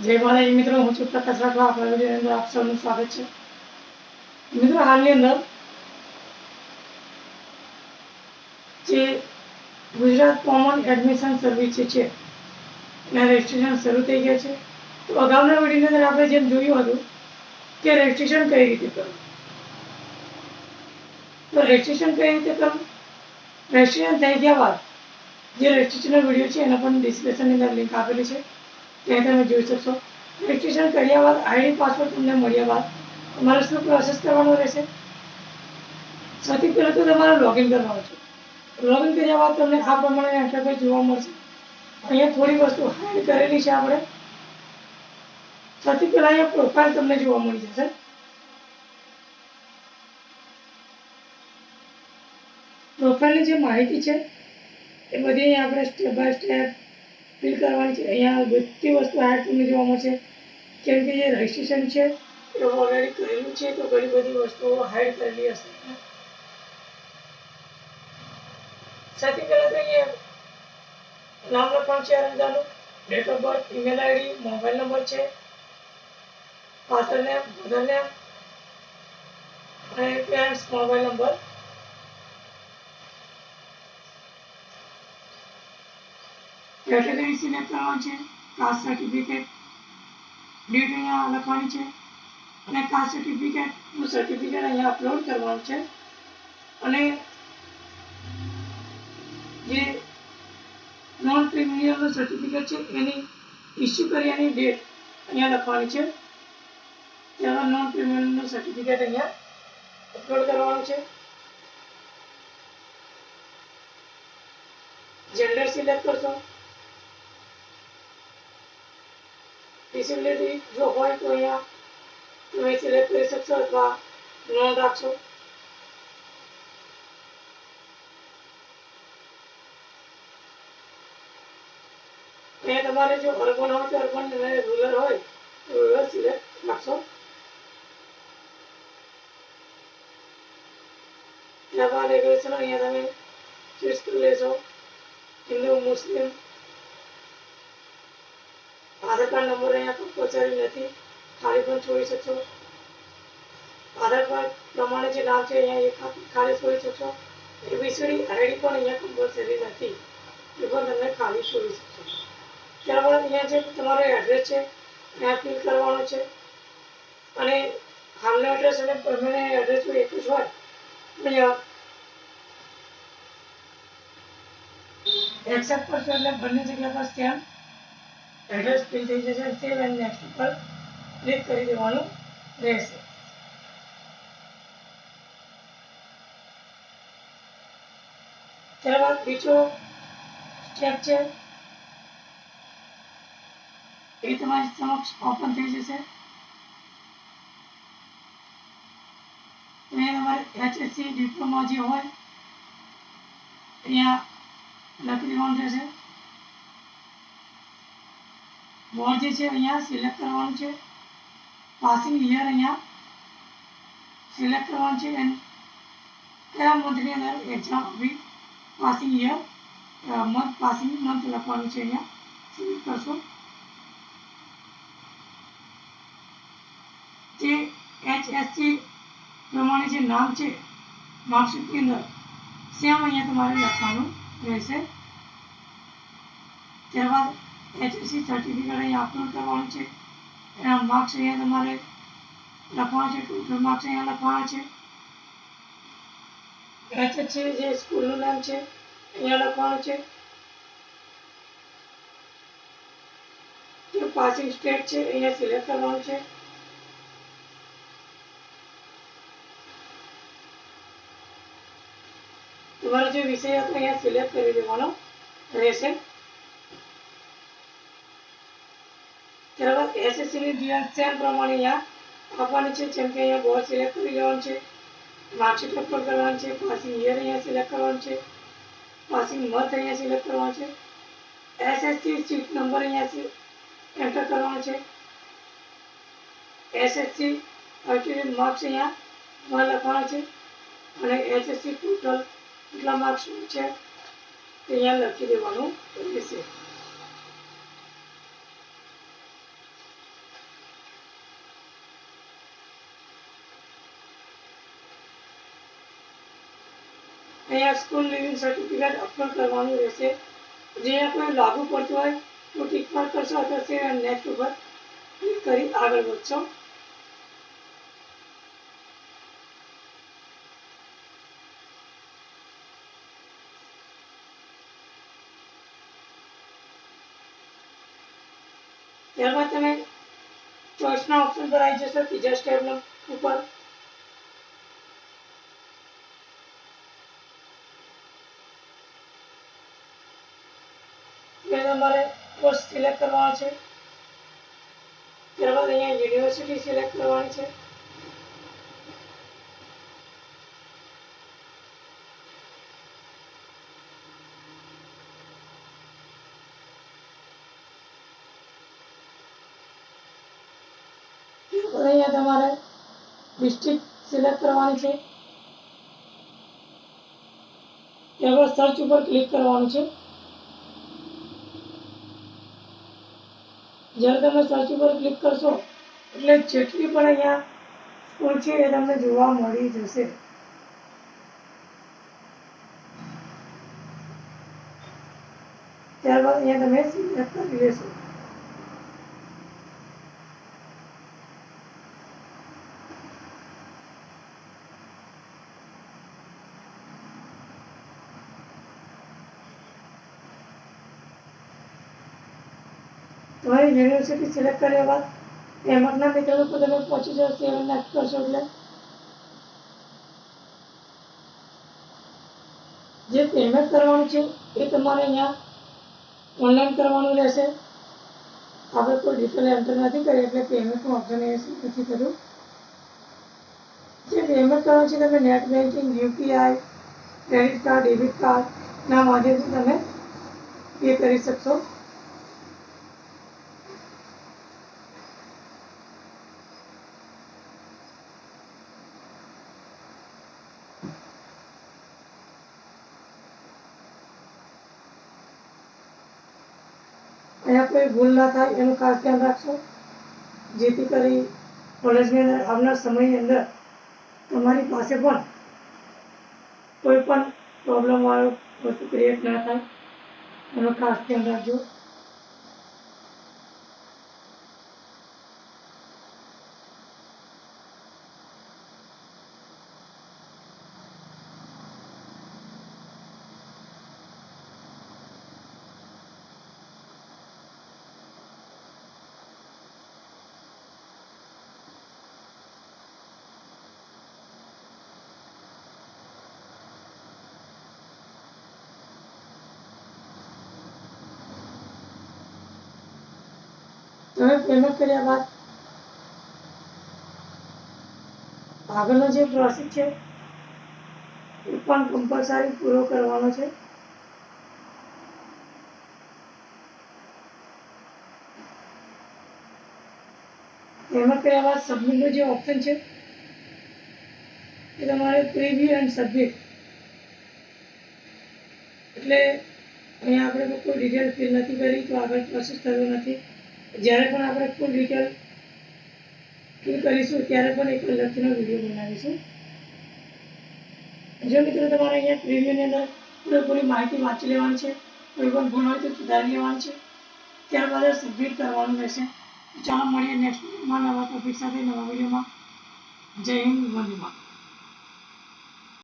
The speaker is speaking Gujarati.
જય માતાજી મિત્રો હું છું પ્રકાશ રાઠવા આપણા આપ સૌનું સ્વાગત છે. મિત્રો હાલની અંદર જે ગુજરાત કોમન એડમિશન સર્વિસ છે, એના રજિસ્ટ્રેશન શરૂ થઈ ગયા છે. તો અગાઉના વિડીયોની અંદર આપણે જેમ જોયું હતું કે રજિસ્ટ્રેશન કઈ રીતે કરવું? તો રજિસ્ટ્રેશન કઈ રીતે કરવું? રજિસ્ટ્રેશન થઈ ગયા બાદ જે રજિસ્ટ્રેશનનો વીડિયો છે, એના પણ ડિસ્ક્રિપ્શનની અંદર લિંક આપેલી છે. ત્યાં તમે જોઈ શકશો રજિસ્ટ્રેશન કર્યા બાદ આઈડી પાસવર્ડ તમને મળ્યા બાદ, તમારે શું પ્રોસેસ કરવાનો રહેશે? સૌથી પહેલાં તો તમારે લોગિન કરવાનું છે. લોગિન કર્યા બાદ તમને આ પ્રમાણે ઇન્ટરફેસ જોવા મળશે. અહીંયા થોડી વસ્તુ હાઈડ કરેલી છે આપણે. સૌથી પહેલાં અહીંયા પ્રોફાઇલ તમને જોવા મળી જશે. પ્રોફાઇલની જે માહિતી છે, એ બધી આપણે સ્ટેપ બાય સ્ટેપ ફિલ કરવાની છે. અહીંયા બધી વસ્તુ તમને જોવા મળશે. કેમ કે જે રજિસ્ટ્રેશન છે, એ ઓલરેડી કરેલું છે, તો ઘણી બધી વસ્તુઓ હાઈડ કરેલી હશે. સૌથી પહેલાં તો અહીંયા નામ લખવાનું છે અરજદારનું. Date of birth email ID mobile number છે. ફાધર નેમ મધર નેમ અને parents mobile number category select કરવાની છે કાસ્ટ સર્ટિફિકેટ ડેટ અહીંયા લખવાની છે, અને કાસ્ટ સર્ટિફિકેટનું સર્ટિફિકેટ અહીંયા અપલોડ કરવાનું છે. અને જે નોન ક્રિમિનલનું સર્ટિફિકેટ છે, એની ઇસ્યુ કર્યાની ડેટ અહીંયા લખવાની છે. ત્યારબાદ નોન ક્રિમિનલનું સર્ટિફિકેટ અહીંયા અપલોડ કરવાનું છે. જેન્ડર સિલેક્ટ કરશો. ડિસેબિલિટી જો હોય તો અહીંયા તમે સિલેક્ટ કરી શકશો અથવા નોંધ રાખશો અહીંયા તમારે જો અર્બન હોય તો અર્બન અને રૂરલ હોય, તો રૂરલ સિલેક્ટ રાખશો ત્યારબાદ રેગ્યુલેશન અહીંયા તમે ચૂઝ કરી લેશો. હિન્દુ, મુસ્લિમ આધાર કાર્ડ નંબર અહીંયા કમ્પલસરી નથી ખાલી પણ છોડી શકશો આધાર કાર્ડ પ્રમાણે જે નામ છે અહીંયા એ ખાલી છોડી શકશો એબીસીડી આરડી પણ અહીંયા કમ્પલસરી નથી એ પણ તમે ખાલી છોડી શકશો ત્યારબાદ અહીંયા જે તમારો એડ્રેસ છે ત્યાં ફિલ કરવાનો છે અને હાલનો એડ્રેસ અને પરમેનન્ટ એડ્રેસ એક જ હોય અહીંયા એક્સેપ્ટ કરશો એટલે બંને જગ્યા પર સ્ટેમ્પ એડ્રેસ ફિલ થઈ જશે સેવ એન્ડ નેક્સ્ટ ઉપર ક્લિક કરી દેવાનું રહેશે. ત્યારબાદ બીજો સ્ટેપ છે. એ તમારી સમક્ષ ઓપન થઈ જશે. અહીંયા તમારે એચએસસી ડિપ્લોમા જે હોય, અહીંયા લખી દેવાનું રહેશે. બોર્ડ જે છે અહીંયા સિલેક્ટ કરવાનું છે. પાસિંગ યર અહીંયા સિલેક્ટ કરવાનું છે. એન્ડ કયા મંથની અંદર એક્ઝામ આપી passing year month passing month લખવાનું છે અહીંયા. સિલેક્ટ કરશો. જે એચએસસી પ્રમાણે જે નામ છે માર્કશીટની અંદર સેમ અહીંયા તમારે લખવાનું રહેશે. ત્યારબાદ એચએસસી સર્ટિફિકેટ અહીં અપલોડ કરવાનું છે. એના માર્ક્સ અહીંયા તમારે લખવાના છે. ટોટલ માર્ક્સ અહીંયા લખવાના છે. એચએસસી જે સ્કૂલનું નામ છે, અહીંયા લખવાનું છે. જે પાસિંગ સ્ટેટ છે, અહીંયા સિલેક્ટ કરવાનું છે. તમારો જે વિષય હતો, અહીંયા સિલેક્ટ કરી દેવાનો રહેશે. ત્યારબાદ એસએસસીની ધ્યાન સેમ પ્રમાણે અહીંયા આપવાની છે, જેમ કે અહીંયા બોર્ડ સિલેક્ટ કરી લેવાનું છે માર્કશીટ અપલોડ કરવાનું છે પાસિંગ યર અહીંયા સિલેક્ટ કરવાનું છે પાસિંગ મંથ અહીંયા સિલેક્ટ કરવાનું છે એસએસસી સીટ નંબર અહીંયા એન્ટર કરવાનો છે. એસએસસી સર્ટિફિકેટ માર્ક્સ અહીંયા લખવાના છે અને એસએસસી ટોટલ કેટલા માર્ક્સ છે તે અહીંયા લખી દેવાનું રહેશે. અહીંયા સ્કૂલ લિવિંગ સર્ટિફિકેટ અપલોડ કરવાનું રહેશે. જે આપણે લાગુ પડતું હોય તો ટીક માર્ક કરશો અથવા નેક્સ્ટ ઉપર ક્લિક કરી આગળ વધશો. ત્યારબાદ તમે ચોઈસના ઓપ્શન પર આવી જશો. ત્રીજા સ્ટેપ ઉપર એટલે તમારે કોર્સ સિલેક્ટ કરવાનો છે ત્યારબાદ અહીંયા યુનિવર્સિટી સિલેક્ટ કરવાની છે ત્યારબાદ અહીંયા તમારે ડિસ્ટ્રિક્ટ સિલેક્ટ કરવાની છે ત્યારબાદ સર્ચ ઉપર ક્લિક કરવાનું છે જ્યારે તમે સર્ચ ઉપર ક્લિક કરશો, એટલે જેટલી પણ અહીંયા સ્કૂલ છે એ તમને જોવા મળી જશે. ત્યારબાદ અહીંયા તમે સિલેક્ટ કરી લેશો. તમારી યુનિવર્સિટી સિલેક્ટ કર્યા બાદ પેમેન્ટના મિત્રો લોકો તમે પહોંચી જશો સેવન લાખ કરશો એટલે? જે પેમેન્ટ કરવાનું છે એ તમારે અહીંયા ઓનલાઈન કરવાનું રહેશે. આપણે કોઈ ડિટેલ એન્ટર નથી કરી, એટલે પેમેન્ટનું ઓપ્શન એ નથી કર્યું. જે પેમેન્ટ કરવાનું છે તમે net banking UPI credit card debit કાર્ડના માધ્યમથી તમે પે કરી શકશો. અહીંયા કોઈ ભૂલ ના થાય, એનું ખાસ ધ્યાન રાખશો. જેથી કરી કોલેજની આવનાર સમયની અંદર તમારી પાસે પણ કોઈ પણ પ્રોબ્લેમ વાળો વસ્તુ ક્રિએટ ના થાય. એનું ખાસ ધ્યાન રાખજો. પેમેન્ટ કર્યા બાદ આગળનો જે પ્રોસેસ છે, એ પણ કમ્પલસરી પૂરો કરવાનો છે. એમાં કર્યા બાદ સબમિટનું જે ઓપ્શન છે, એ તમારે પ્રીવ્યુ એન્ડ સબમિટ એટલે અહીંયા આપણે કોઈ ડિટેલ ફિલ નથી કરી તો આગળ પ્રોસેસ થયો નથી. જ્યારે પણ આપણે ફૂલ ડિટેલ ફિલ કરીશું, ત્યારે પણ એક અલગથીનો વીડિયો બનાવીશું. જો મિત્રો તમારે અહીંયા પ્રીવ્યુની અંદર પૂરેપૂરી માહિતી વાંચી લેવાની છે, કોઈ પણ ભૂલ હોય તો સુધારી લેવાની છે. ત્યારબાદ સબમિટ કરવાનું રહેશે. ચાલો મળીએ નેક્સ્ટ નવા ટોપિક સાથે, નવા વિડીયોમાં જય હિન્દ, વંદે